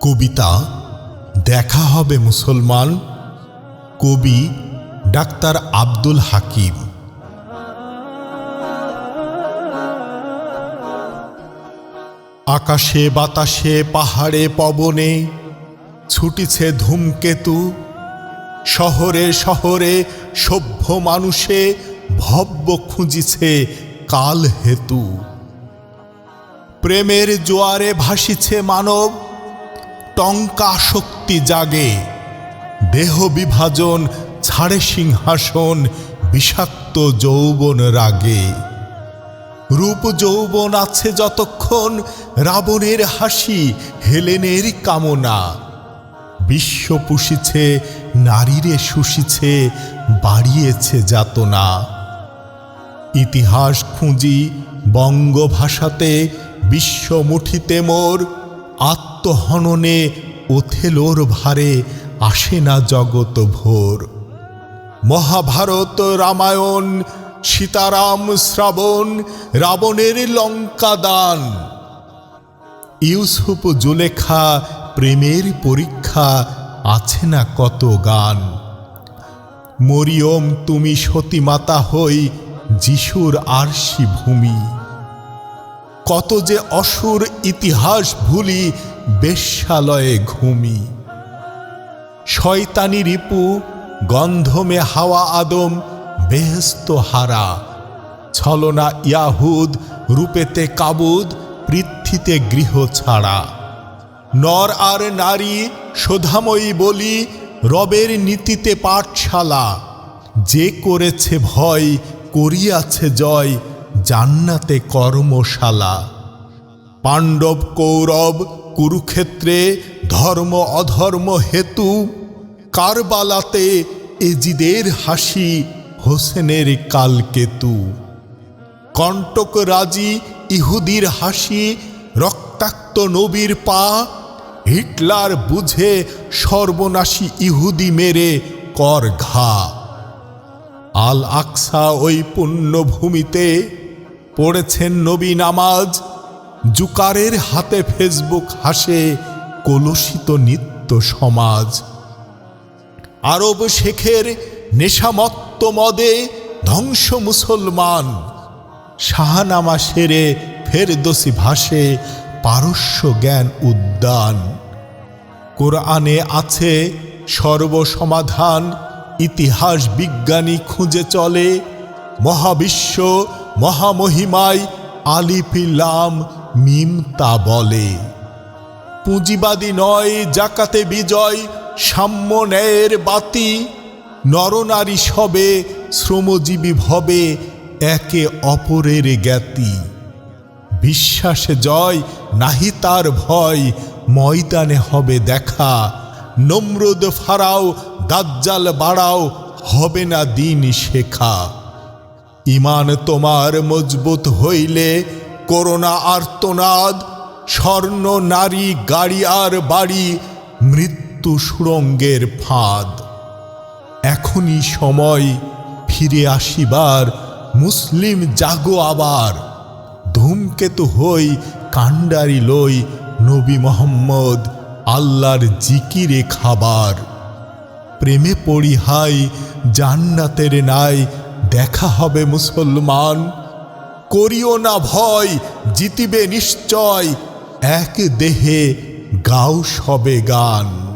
কবিতা, দেখা হবে মুসলমান, কবি ডাক্তার আব্দুল হাকিম। আকাশে, বাতাসে, পাহাড়ে, পবনে ছুটিছে ধূমকেতু। শহরে শহরে সভ্য মানুষে ভব্য খুঁজিছে কাল হেতু প্রেমের জোয়ারে ভাসিছে মানব টঙ্কা শক্তি জাগে। দেহ বিভাজন, ছাড়ে সিংহাসন, বিষাক্ত যৌবন রাগে। রূপ যৌবন আছে যতক্ষণ রাবণের হাসি, হেলেনের কামনা। বিশ্ব পুষিছে, নারীরে শুষিছে, বাড়িয়েছে যাতনা। ইতিহাস খুঁজি, বঙ্গভাষাতে, বিশ্ব মুঠিতে মোর আত্মহননে ওথেলোর ভারে আসে না জগত ভোর। মহাভারত রামায়ণ, সীতারাম শ্রাবণ, রাবণের লঙ্কা দান ইউসুফ জুলেখা প্রেমের পরীক্ষা আছে না কত গান। মরিয়ম, তুমি সতীমাতা হই যিশুর আরশি ভূমি কত যে অসুর ইতিহাস ভুলি বেশ্যালয়ে ঘুমি। শয়তানি রিপু, গন্ধমে হাওয়া আদম, বেহস্ত হারা। ছলনা ইয়াহুদ, রূপেতে কাবুদ পৃথ্বীতে গৃহ ছাড়া। নর আর নারী শোধাময়ী বলি, রবের নীতিতে পাঠশালা। যে করেছে ভয়, করিয়াছে জয় জান্নাতে কর্মশালা। পাণ্ডব কৌরব, কুরুক্ষেত্রে ধর্ম অধর্ম হেতু, কারবালাতে এজিদের হাসি, হোসেনের কালকেতু। কণ্টক রাজি ইহুদির হাসি, রক্তাক্ত নবীর পা, হিটলার বুঝে সর্বনাশী ইহুদি মেরে কর ঘা আল আকসা ওই পুণ্যভূমিতে পড়েছেন নবী নামাজ। জুকারের হাতে ফেসবুক হাসে কলুষিত নিত্য সমাজ। আরব শেখের নেশামত্ত মদে ধ্বংস মুসলমান। শাহানামা সেরে ফেরদোসি ভাসে পারস্য জ্ঞান উদ্যান। কোরআনে আছে, সর্বসমাধান ইতিহাস বিজ্ঞানী খুঁজে চলে। মহাবিশ্ব মহামহিমায় আলিফিলাম মিম তা বলে। পুঁজিবাদী নয়, জাকাতে বিজয়, সাম্য ন্যায়ের বাতি। নরনারী সবে, শ্রমজীবী ভবে, একে অপরের জ্ঞাতি। বিশ্বাসে জয়, নাহি তার ভয়, ময়দানে হবে দেখা। নমরুদ ফারাও, দাজ্জাল বাড়াও, হবে না দিন শেখা। ইমান তোমার মজবুত হইলে করোনা আর্তনাদ, স্বর্ণ, নারী, গাড়ি আর বাড়ি, মৃত্যু সুরঙ্গের ফাঁদ। এখনই সময় ফিরে আসিবার, মুসলিম জাগো আবার। ধূমকেতু হই, কাণ্ডারি লই, নবী মোহাম্মদ আল্লাহর জিকিরে খাবার। প্রেমে পড়ি হাই, জান্নাতের নাই দেখা হবে মুসলমান। করিও না ভয় জিতিবে নিশ্চয়। এক দেহে গাও সবে গান।